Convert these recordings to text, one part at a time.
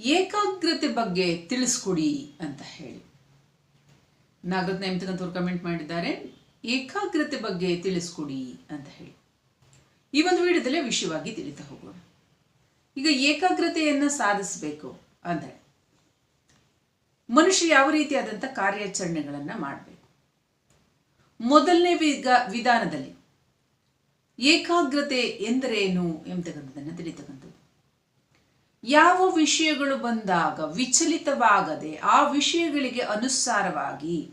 ಏಕಾಗ್ರತೆ ಬಗ್ಗೆ ತಿಳಿಸ್ಕೊಡಿ ಅಂತ ಹೇಳಿ. ನಾಗರತ್ನ ಎಂತಕ್ಕಂಥವ್ರು ಕಮೆಂಟ್ ಮಾಡಿದ್ದಾರೆ. ಏಕಾಗ್ರತೆ ಬಗ್ಗೆ ತಿಳಿಸ್ಕೊಡಿ ಅಂತ ಹೇಳಿ. ಈ ಒಂದು ವಿಡಿಯೋದಲ್ಲೇ ವಿಷಯವಾಗಿ ತಿಳಿತಾ ಹೋಗೋಣ. ಈಗ ಏಕಾಗ್ರತೆಯನ್ನು ಸಾಧಿಸಬೇಕು ಅಂದರೆ ಮನುಷ್ಯ ಯಾವ ರೀತಿಯಾದಂಥ ಕಾರ್ಯಾಚರಣೆಗಳನ್ನು ಮಾಡಬೇಕು. ಮೊದಲನೇ ವಿಗ ವಿಧಾನದಲ್ಲಿ ಏಕಾಗ್ರತೆ ಎಂದರೇನು ಎಂಬತಕ್ಕಂಥದ್ದನ್ನು ತಿಳಿತಕ್ಕಂಥದ್ದು ಯಾವ ವಿಷಯಗಳು ಬಂದಾಗ ವಿಚಲಿತವಾಗದೆ ಆ ವಿಷಯಗಳಿಗೆ ಅನುಸಾರವಾಗಿ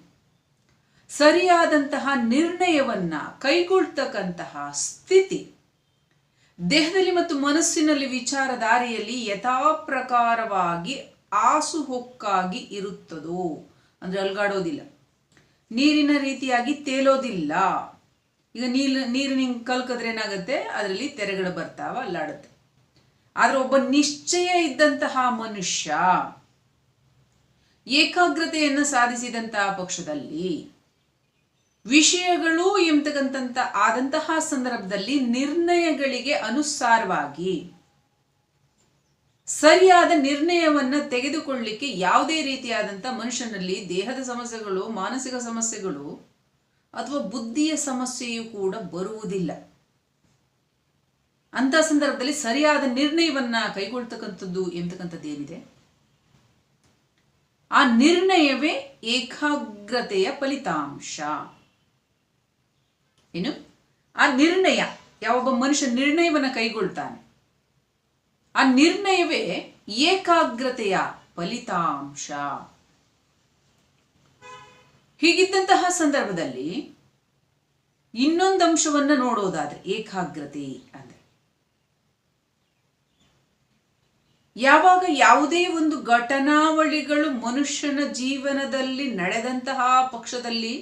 ಸರಿಯಾದಂತಹ ನಿರ್ಣಯವನ್ನ ಕೈಗೊಳ್ತಕ್ಕಂತಹ ಸ್ಥಿತಿ ದೇಹದಲ್ಲಿ ಮತ್ತು ಮನಸ್ಸಿನಲ್ಲಿ ವಿಚಾರಧಾರೆಯಲ್ಲಿ ಯಥಾಪ್ರಕಾರವಾಗಿ ಆಸುಹೊಕ್ಕಾಗಿ ಇರುತ್ತದೋ? ಅಂದ್ರೆ ಅಲ್ಗಾಡೋದಿಲ್ಲ. ನೀರಿನ ರೀತಿಯಾಗಿ ತೇಲೋದಿಲ್ಲ. ಈಗ ನೀರು ನೀರು ಕಲ್ಕದ್ರೆ ಕಲ್ಕಿದ್ರೆ ಏನಾಗುತ್ತೆ? ಅದರಲ್ಲಿ ತೆರೆಗಳು ಬರ್ತಾವ, ಅಲ್ಲಾಡುತ್ತೆ. ಆದ್ರೆ ಒಬ್ಬ ನಿಶ್ಚಯ ಇದ್ದಂತಹ ಮನುಷ್ಯ ಏಕಾಗ್ರತೆಯನ್ನು ಸಾಧಿಸಿದಂತಹ ಪಕ್ಷದಲ್ಲಿ ವಿಷಯಗಳು ಎಂಬತಕ್ಕಂಥ ಆದಂತಹ ಸಂದರ್ಭದಲ್ಲಿ ನಿರ್ಣಯಗಳಿಗೆ ಅನುಸಾರವಾಗಿ ಸರಿಯಾದ ನಿರ್ಣಯವನ್ನ ತೆಗೆದುಕೊಳ್ಳಿಕ್ಕೆ ಯಾವುದೇ ರೀತಿಯಾದಂಥ ಮನುಷ್ಯನಲ್ಲಿ ದೇಹದ ಸಮಸ್ಯೆಗಳು, ಮಾನಸಿಕ ಸಮಸ್ಯೆಗಳು ಅಥವಾ ಬುದ್ಧಿಯ ಸಮಸ್ಯೆಯು ಕೂಡ ಬರುವುದಿಲ್ಲ. ಅಂತ ಸಂದರ್ಭದಲ್ಲಿ ಸರಿಯಾದ ನಿರ್ಣಯವನ್ನ ಕೈಗೊಳ್ತಕ್ಕಂಥದ್ದು ಎಂತಕ್ಕಂಥದ್ದು ಏನಿದೆ? ಆ ನಿರ್ಣಯವೇ ಏಕಾಗ್ರತೆಯ ಫಲಿತಾಂಶ. ಏನು? ಆ ನಿರ್ಣಯ, ಯಾವೊಬ್ಬ ಮನುಷ್ಯ ನಿರ್ಣಯವನ್ನು ಕೈಗೊಳ್ತಾನೆ, ಆ ನಿರ್ಣಯವೇ ಏಕಾಗ್ರತೆಯ ಫಲಿತಾಂಶ. ಹೀಗಿದ್ದಂತಹ ಸಂದರ್ಭದಲ್ಲಿ ಇನ್ನೊಂದು ಅಂಶವನ್ನ ನೋಡೋದಾದ್ರೆ ಏಕಾಗ್ರತೆ ಅಂದ್ರೆ ಯಾವಾಗ ಯಾವುದೇ ಒಂದು ಘಟನಾವಳಿಗಳು ಮನುಷ್ಯನ ಜೀವನದಲ್ಲಿ ನಡೆದಂತಹ ಪಕ್ಷದಲ್ಲಿ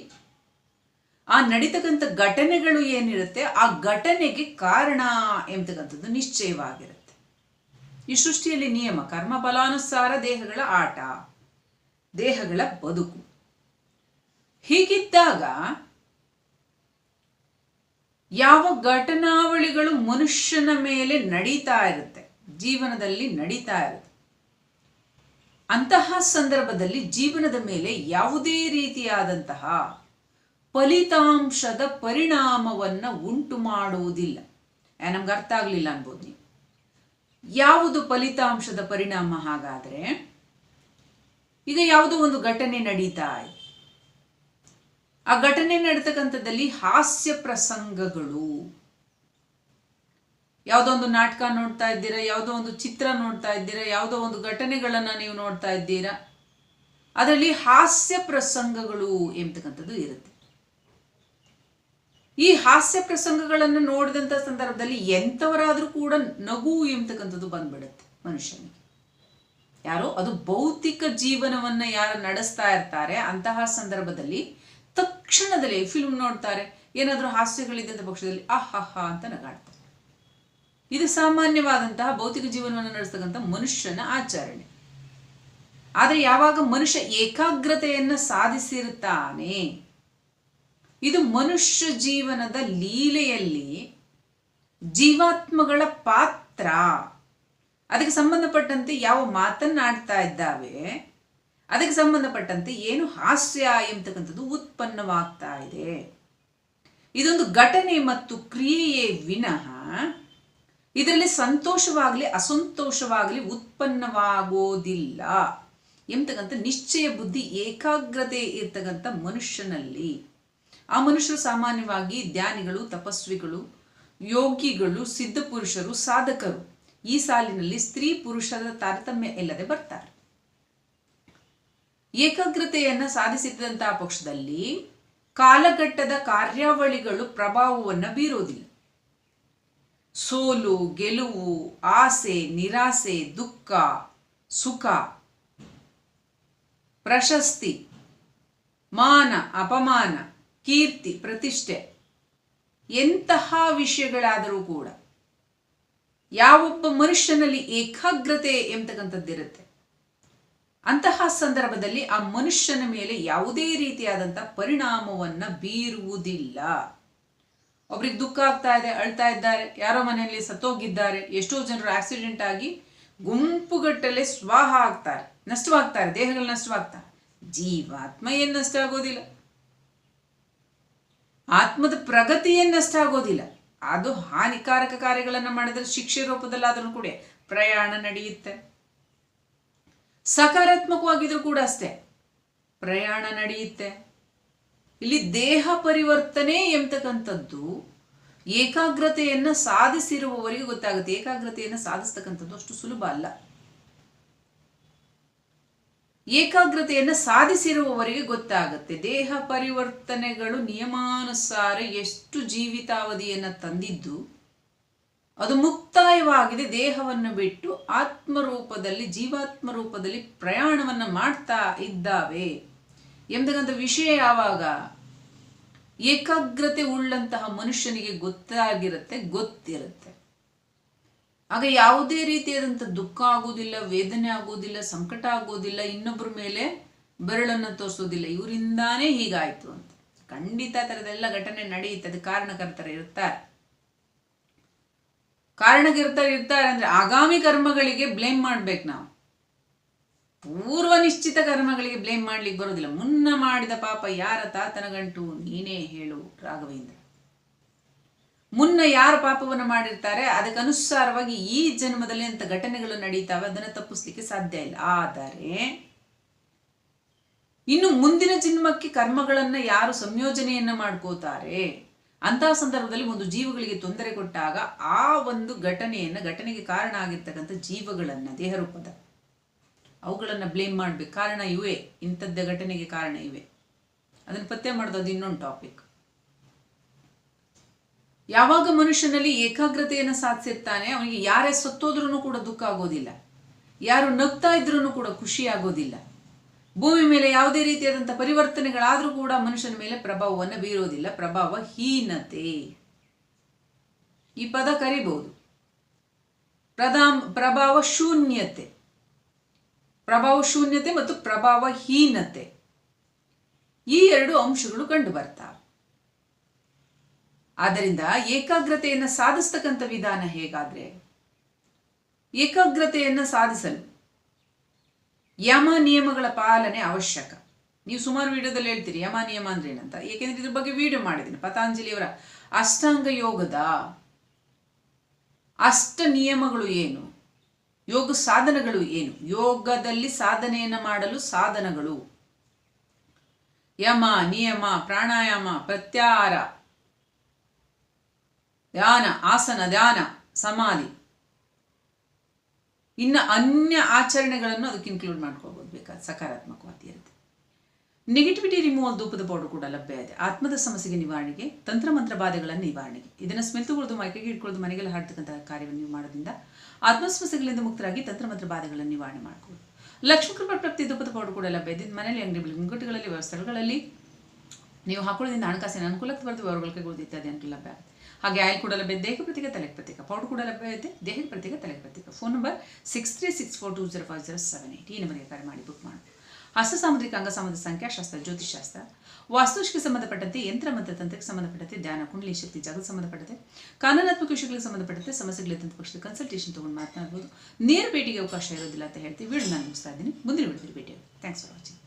ಆ ನಡೀತಕ್ಕಂಥ ಘಟನೆಗಳು ಏನಿರುತ್ತೆ, ಆ ಘಟನೆಗೆ ಕಾರಣ ಎಂಬತಕ್ಕಂಥದ್ದು ನಿಶ್ಚಯವಾಗಿರುತ್ತೆ. ಈ ಸೃಷ್ಟಿಯಲ್ಲಿ ನಿಯಮ, ಕರ್ಮ, ಫಲಾನುಸಾರ ದೇಹಗಳ ಆಟ, ದೇಹಗಳ ಬದುಕು. ಹೀಗಿದ್ದಾಗ ಯಾವ ಘಟನಾವಳಿಗಳು ಮನುಷ್ಯನ ಮೇಲೆ ನಡೀತಾ ಇರುತ್ತೆ ಜೀವನದಲ್ಲಿ ನಡೀತಾ ಇರುತ್ತೆ. ಅಂತಹ ಸಂದರ್ಭದಲ್ಲಿ ಜೀವನದ ಮೇಲೆ ಯಾವುದೇ ರೀತಿಯಾದಂತಹ ಫಲಿತಾಂಶದ ಪರಿಣಾಮವನ್ನು ಉಂಟು ಮಾಡುವುದಿಲ್ಲ. ನಮ್ಗೆ ಅರ್ಥ ಆಗಲಿಲ್ಲ ಅನ್ಬೋದು ನೀವು. ಯಾವುದು ಫಲಿತಾಂಶದ ಪರಿಣಾಮ ಹಾಗಾದರೆ? ಈಗ ಯಾವುದೋ ಒಂದು ಘಟನೆ ನಡೀತಾ ಇದೆ. ಆ ಘಟನೆ ನಡೆತಕ್ಕಂಥದ್ದಲ್ಲಿ ಹಾಸ್ಯ ಪ್ರಸಂಗಗಳು ಯಾವುದೋ ಒಂದು ನಾಟಕ ನೋಡ್ತಾ ಇದ್ದೀರಾ, ಯಾವುದೋ ಒಂದು ಚಿತ್ರ ನೋಡ್ತಾ ಇದ್ದೀರಾ, ಯಾವುದೋ ಒಂದು ಘಟನೆಗಳನ್ನ ನೀವು ನೋಡ್ತಾ ಇದ್ದೀರಾ? ಅದರಲ್ಲಿ ಹಾಸ್ಯ ಪ್ರಸಂಗಗಳು ಎಂಬತಕ್ಕಂಥದ್ದು ಇರುತ್ತೆ. ಈ ಹಾಸ್ಯ ಪ್ರಸಂಗಗಳನ್ನು ನೋಡಿದಂಥ ಸಂದರ್ಭದಲ್ಲಿ ಎಂಥವರಾದರೂ ಕೂಡ ನಗು ಎಂಬತಕ್ಕಂಥದ್ದು ಬಂದ್ಬಿಡುತ್ತೆ ಮನುಷ್ಯನಿಗೆ. ಯಾರೋ, ಅದು ಭೌತಿಕ ಜೀವನವನ್ನ ಯಾರು ನಡೆಸ್ತಾ ಇರ್ತಾರೆ, ಅಂತಹ ಸಂದರ್ಭದಲ್ಲಿ ತಕ್ಷಣದಲ್ಲಿ ಫಿಲ್ಮ್ ನೋಡ್ತಾರೆ, ಏನಾದರೂ ಹಾಸ್ಯಗಳಿದ್ದಂಥ ಪಕ್ಷದಲ್ಲಿ ಅಹ್ ಅಂತ ನಗಾಡ್ತಾರೆ. ಇದು ಸಾಮಾನ್ಯವಾದಂತಹ ಭೌತಿಕ ಜೀವನವನ್ನು ನಡೆಸ್ತಕ್ಕಂಥ ಮನುಷ್ಯನ ಆಚರಣೆ. ಆದರೆ ಯಾವಾಗ ಮನುಷ್ಯ ಏಕಾಗ್ರತೆಯನ್ನು ಸಾಧಿಸಿರುತ್ತಾನೆ, ಇದು ಮನುಷ್ಯ ಜೀವನದ ಲೀಲೆಯಲ್ಲಿ ಜೀವಾತ್ಮಗಳ ಪಾತ್ರ. ಅದಕ್ಕೆ ಸಂಬಂಧಪಟ್ಟಂತೆ ಯಾವ ಮಾತನ್ನಾಡ್ತಾ ಇದ್ದಾವೆ, ಅದಕ್ಕೆ ಸಂಬಂಧಪಟ್ಟಂತೆ ಏನು ಹಾಸ್ಯ ಎಂಬತಕ್ಕಂಥದ್ದು ಉತ್ಪನ್ನವಾಗ್ತಾ ಇದೆ. ಇದೊಂದು ಘಟನೆ ಮತ್ತು ಕ್ರಿಯೆಯೇ ವಿನಃ ಇದರಲ್ಲಿ ಸಂತೋಷವಾಗಲಿ, ಅಸಂತೋಷವಾಗಲಿ ಉತ್ಪನ್ನವಾಗೋದಿಲ್ಲ. ಎಂತಕ್ಕಂಥ ನಿಶ್ಚಯ ಬುದ್ಧಿ ಏಕಾಗ್ರತೆ ಇರ್ತಕ್ಕಂಥ ಮನುಷ್ಯನಲ್ಲಿ. ಆ ಮನುಷ್ಯರು ಸಾಮಾನ್ಯವಾಗಿ ಧ್ಯಾನಿಗಳು ತಪಸ್ವಿಗಳು, ಯೋಗಿಗಳು ಸಿದ್ಧಪುರುಷರು ಸಾಧಕರು. ಈ ಸಾಲಿನಲ್ಲಿ ಸ್ತ್ರೀ ಪುರುಷರ ತಾರತಮ್ಯ ಇಲ್ಲದೆ ಬರ್ತಾರೆ. ಏಕಾಗ್ರತೆಯನ್ನು ಸಾಧಿಸಿದಂತಹ ಪಕ್ಷದಲ್ಲಿ ಕಾಲಘಟ್ಟದ ಕಾರ್ಯಾವಳಿಗಳು ಪ್ರಭಾವವನ್ನು ಬೀರೋದಿಲ್ಲ. ಸೋಲು, ಗೆಲುವು, ಆಸೆ, ನಿರಾಸೆ, ದುಃಖ, ಸುಖ, ಪ್ರಶಸ್ತಿ, ಮಾನ, ಅಪಮಾನ, ಕೀರ್ತಿ, ಪ್ರತಿಷ್ಠೆ, ಎಂತಹ ವಿಷಯಗಳಾದರೂ ಕೂಡ ಯಾವೊಬ್ಬ ಮನುಷ್ಯನಲ್ಲಿ ಏಕಾಗ್ರತೆ ಎಂಬತಕ್ಕಂಥದ್ದಿರುತ್ತೆ. ಅಂತಹ ಸಂದರ್ಭದಲ್ಲಿ ಆ ಮನುಷ್ಯನ ಮೇಲೆ ಯಾವುದೇ ರೀತಿಯಾದಂಥ ಪರಿಣಾಮವನ್ನು ಬೀರುವುದಿಲ್ಲ. ಒಬ್ರಿಗೆ ದುಃಖ ಆಗ್ತಾ ಇದೆ, ಅಳ್ತಾ ಇದ್ದಾರೆ, ಯಾರೋ ಮನೆಯಲ್ಲಿ ಸತ್ತೋಗಿದ್ದಾರೆ, ಎಷ್ಟೋ ಜನರು ಆಕ್ಸಿಡೆಂಟ್ ಆಗಿ ಗುಂಪುಗಟ್ಟಲೆ ಸ್ವಾಹ ಆಗ್ತಾರೆ ನಷ್ಟವಾಗ್ತಾರೆ ದೇಹಗಳು ನಷ್ಟವಾಗ್ತಾರೆ. ಜೀವಾತ್ಮ ಏನು ನಷ್ಟ ಆಗೋದಿಲ್ಲ. ಆತ್ಮದ ಪ್ರಗತಿ ಏನು ನಷ್ಟ ಆಗೋದಿಲ್ಲ. ಅದು ಹಾನಿಕಾರಕ ಕಾರ್ಯಗಳನ್ನು ಮಾಡಿದ್ರೆ ಶಿಕ್ಷೆ ರೂಪದಲ್ಲಾದರೂ ಕೂಡ ಪ್ರಯಾಣ ನಡೆಯುತ್ತೆ. ಸಕಾರಾತ್ಮಕವಾಗಿದ್ರೂ ಕೂಡ ಅಷ್ಟೇ ಪ್ರಯಾಣ ನಡೆಯುತ್ತೆ. ಇಲ್ಲಿ ದೇಹ ಪರಿವರ್ತನೆ ಎಂಬತಕ್ಕಂಥದ್ದು ಏಕಾಗ್ರತೆಯನ್ನು ಸಾಧಿಸಿರುವವರಿಗೆ ಗೊತ್ತಾಗುತ್ತೆ. ಏಕಾಗ್ರತೆಯನ್ನು ಸಾಧಿಸ್ತಕ್ಕಂಥದ್ದು ಅಷ್ಟು ಸುಲಭ ಅಲ್ಲ. ಏಕಾಗ್ರತೆಯನ್ನು ಸಾಧಿಸಿರುವವರಿಗೆ ಗೊತ್ತಾಗುತ್ತೆ. ದೇಹ ಪರಿವರ್ತನೆಗಳು ನಿಯಮಾನುಸಾರ ಎಷ್ಟು ಜೀವಿತಾವಧಿಯನ್ನು ತಂದಿದ್ದು, ಅದು ಮುಕ್ತಾಯವಾಗಿದೆ. ದೇಹವನ್ನು ಬಿಟ್ಟು ಆತ್ಮರೂಪದಲ್ಲಿ ಜೀವಾತ್ಮ ರೂಪದಲ್ಲಿ ಪ್ರಯಾಣವನ್ನು ಮಾಡ್ತಾ ಇದ್ದಾವೆ. ಎಂಬತಕ್ಕಂಥ ವಿಷಯ ಯಾವಾಗ? ಏಕಾಗ್ರತೆ ಉಳ್ಳಂತಹ ಮನುಷ್ಯನಿಗೆ ಗೊತ್ತಾಗಿರುತ್ತೆ, ಗೊತ್ತಿರುತ್ತೆ. ಆಗ ಯಾವುದೇ ರೀತಿಯಾದಂಥ ದುಃಖ ಆಗೋದಿಲ್ಲ, ವೇದನೆ ಆಗೋದಿಲ್ಲ, ಸಂಕಟ ಆಗೋದಿಲ್ಲ, ಇನ್ನೊಬ್ಬರ ಮೇಲೆ ಬೆರಳನ್ನು ತೋರಿಸೋದಿಲ್ಲ. ಇವರಿಂದಾನೇ ಹೀಗಾಯ್ತು ಅಂತ. ಖಂಡಿತ ಥರದೆಲ್ಲ ಘಟನೆ ನಡೆಯುತ್ತೆ, ಅದು ಕಾರಣಕರ್ತರ ಇರ್ತಾರೆ. ಕಾರಣಕರ್ತರು ಇರ್ತಾರೆ ಅಂದ್ರೆ ಆಗಾಮಿ ಕರ್ಮಗಳಿಗೆ ಬ್ಲೇಮ್ ಮಾಡ್ಬೇಕು ನಾವು. ಪೂರ್ವ ನಿಶ್ಚಿತ ಕರ್ಮಗಳಿಗೆ ಬ್ಲೇಮ್ ಮಾಡ್ಲಿಕ್ಕೆ ಬರೋದಿಲ್ಲ ಮುನ್ನ ಮಾಡಿದ ಪಾಪ ಯಾರ ತಾತನ ಗಂಟು ನೀನೇ ಹೇಳು ರಾಘವೇಂದ್ರ. ಮುನ್ನ ಯಾರು ಪಾಪವನ್ನು ಮಾಡಿರ್ತಾರೆ? ಅದಕ್ಕನುಸಾರವಾಗಿ ಈ ಜನ್ಮದಲ್ಲಿ ಅಂತ ಘಟನೆಗಳು ನಡೀತಾವೆ. ಅದನ್ನು ತಪ್ಪಿಸ್ಲಿಕ್ಕೆ ಸಾಧ್ಯ ಇಲ್ಲ. ಆದರೆ, ಇನ್ನು ಮುಂದಿನ ಜನ್ಮಕ್ಕೆ ಕರ್ಮಗಳನ್ನ ಯಾರು ಸಂಯೋಜನೆಯನ್ನ ಮಾಡ್ಕೋತಾರೆ? ಅಂತಹ ಸಂದರ್ಭದಲ್ಲಿ ಒಂದು ಜೀವಗಳಿಗೆ ತೊಂದರೆ ಕೊಟ್ಟಾಗ ಆ ಒಂದು ಘಟನೆಯನ್ನ ಘಟನೆಗೆ ಕಾರಣ ಆಗಿರ್ತಕ್ಕಂಥ ಜೀವಗಳನ್ನ ದೇಹರೂಪದ ಅವುಗಳನ್ನು ಬ್ಲೇಮ್ ಮಾಡಬೇಕು. ಕಾರಣ ಇವೆ. ಇಂಥದ್ದೇ ಘಟನೆಗೆ ಕಾರಣ ಇವೆ. ಅದನ್ನು ಪತ್ತೆ ಮಾಡೋದು ಅದು ಇನ್ನೊಂದು ಟಾಪಿಕ್ ಯಾವಾಗ ಮನುಷ್ಯನಲ್ಲಿ ಏಕಾಗ್ರತೆಯನ್ನು ಸಾಧಿಸಿರ್ತಾನೆ, ಅವನಿಗೆ ಯಾರೇ ಸತ್ತೋದ್ರೂ ಕೂಡ ದುಃಖ ಆಗೋದಿಲ್ಲ. ಯಾರು ನಗ್ತಾ ಇದ್ರೂ ಕೂಡ ಖುಷಿ ಆಗೋದಿಲ್ಲ. ಭೂಮಿ ಮೇಲೆ ಯಾವುದೇ ರೀತಿಯಾದಂಥ ಪರಿವರ್ತನೆಗಳಾದರೂ ಕೂಡ ಮನುಷ್ಯನ ಮೇಲೆ ಪ್ರಭಾವವನ್ನು ಬೀರೋದಿಲ್ಲ. ಪ್ರಭಾವ ಹೀನತೆ ಈ ಪದ ಕರಿಬಹುದು. ಪ್ರದಾ ಪ್ರಭಾವ ಶೂನ್ಯತೆ. ಪ್ರಭಾವ ಶೂನ್ಯತೆ ಮತ್ತು ಪ್ರಭಾವಹೀನತೆ ಈ ಎರಡು ಅಂಶಗಳು ಕಂಡು ಬರ್ತಾವೆ. ಆದ್ದರಿಂದ ಏಕಾಗ್ರತೆಯನ್ನು ಸಾಧಿಸ್ತಕ್ಕಂಥ ವಿಧಾನ ಹೇಗಾದರೆ? ಏಕಾಗ್ರತೆಯನ್ನು ಸಾಧಿಸಲು ಯಮ ನಿಯಮಗಳ ಪಾಲನೆ ಅವಶ್ಯಕ. ನೀವು ಸುಮಾರು ವಿಡಿಯೋದಲ್ಲಿ ಹೇಳ್ತೀರಿ, ಯಮ ನಿಯಮ ಅಂದ್ರೆ ಏನಂತ? ಏಕೆಂದ್ರೆ ಇದ್ರ ಬಗ್ಗೆ ವಿಡಿಯೋ ಮಾಡಿದ್ದೀನಿ, ಪತಾಂಜಲಿಯವರ ಅಷ್ಟಾಂಗ ಯೋಗದ ಅಷ್ಟ ನಿಯಮಗಳು ಏನು? ಯೋಗ ಸಾಧನಗಳು ಏನು? ಯೋಗದಲ್ಲಿ ಸಾಧನೆಯನ್ನು ಮಾಡಲು ಸಾಧನಗಳು. ಯಮ, ನಿಯಮ, ಪ್ರಾಣಾಯಾಮ ಪ್ರತ್ಯಾರ ಧ್ಯಾನ, ಆಸನ, ಧ್ಯಾನ, ಸಮಾಧಿ. ಇನ್ನು ಅನ್ಯ ಆಚರಣೆಗಳನ್ನು ಅದಕ್ಕೆ ಇನ್ಕ್ಲೂಡ್ ಮಾಡ್ಕೋಬಹುದು ಬೇಕಾದ ಸಕಾರಾತ್ಮಕವಾದಿ ಇರುತ್ತೆ ನೆಗೆಟಿವಿಟಿ ರಿಮೂವಲ್ ಧೂಪದ ಪೌಡರ್ ಕೂಡ ಲಭ್ಯ ಇದೆ. ಆತ್ಮದ ಸಮಸ್ಯೆಗೆ ನಿವಾರಣೆಗೆ ತಂತ್ರ ಮಂತ್ರ ಬಾಧೆಗಳ ನಿವಾರಣೆಗೆ. ಇದನ್ನು ಸ್ಮೆಲ್ ತಗೊಳ್ಳೋದು, ಮೈಕೆಗೆ ಇಟ್ಕೊಳ್ಳೋದು ಮನೆಗೆಲ್ಲ ಹಾಡ್ತಕ್ಕಂತಹ ಕಾರ್ಯವನ್ನು ನೀವು ಮಾಡೋದ್ರಿಂದ ಆತ್ಮ ಸಮಸ್ಯೆಗಳಿಂದ ಮುಕ್ತರಾಗಿ ತಂತ್ರಮಂತ್ರ ಬಾಧೆಗಳನ್ನು ನಿವಾರಣೆ ಮಾಡಿಕೊಳ್ಳಿ. ಲಕ್ಷ್ಮೀ ಕೃಪಾ ಪ್ರಾಪ್ತಿ ಧೂಪದ ಪೌಡರ್ ಕೂಡ ಲಭ್ಯ ಇದೆ ಮನೆಯಲ್ಲಿ ಅಂಗಡಿ ಮುಂಗಟ್ಟುಗಳಲ್ಲಿ ಸ್ಥಳಗಳಲ್ಲಿ ನೀವು ಹಾಕೊಳ್ಳೋದ್ರಿಂದ ಹಣಕಾಸಿನ ಅನುಕೂಲಕ್ಕೆ ಬರೆದು ಅವರುಗಳ ಕೈಗೊಳ್ಳೋದು ಇತ್ಯಾದಿ ಅಂತ ಲಭ್ಯ ಹಾಗೆ ಆಯಿಲ್ ಕೂಡ ಲಭ್ಯ ದೇಹ ಪ್ರತೀಕ ತಲೆ ಪ್ರತೀಕ ಪೌಡರ್ ಕೂಡ ಲಭ್ಯ ಇದೆ ದೇಹ ಪ್ರತಿಕ, ತಲೆಗೆ ಪ್ರತೀಕ. Phone number six three six four two zero five zero seven eight ಈ ನಂಬರ್ಗೆ ಕರೆ ಮಾಡಿ ಬುಕ್ ಮಾಡಿ. ಹಸ್ತ ಸಾಮುದ್ರಿಕ ಅಂಗ ಸಂಬಂಧ ಸಂಖ್ಯಾಶಾಸ್ತ್ರ ಜ್ಯೋತಿಷಾಸ್ತ್ರ ವಾಸ್ತುಶಕ್ಕೆ ಸಂಬಂಧಪಟ್ಟಂತೆ ಯಂತ್ರ ಮತ್ತು ತಂತ್ರಕ್ಕೆ ಸಂಬಂಧಪಟ್ಟಂತೆ ಧ್ಯಾನ, ಕುಂಡಲಿ ಶಕ್ತಿ ಜಗತ್ ಸಂಬಂಧಪಟ್ಟಂತೆ. ಕಾನೂನಾತ್ಮಕ ವಿಷಯಗಳಿಗೆ ಸಂಬಂಧಪಟ್ಟಂತೆ ಸಮಸ್ಯೆಗಳಿದ್ದಂಥ ಪಕ್ಷದ ಕನ್ಸಲ್ಟೇಷನ್ ತೊಗೊಂಡು ಮಾತನಾಡ್ಬೋದು. ನೇರ ಭೇಟಿಗೆ ಅವಕಾಶ ಇರೋದಿಲ್ಲ ಅಂತ ಹೇಳ್ತೀವಿ. ವಿಡಿಯೋ ನಾನು ಮುಗಿಸ್ತಾ ಇದ್ದೀನಿ. ಮುಂದಿನ ವಿಡಿಯೋದಲ್ಲಿ ಭೇಟಿ ಥ್ಯಾಂಕ್ಸ್ ಫಾರ್ ವಾಚಿಂಗ್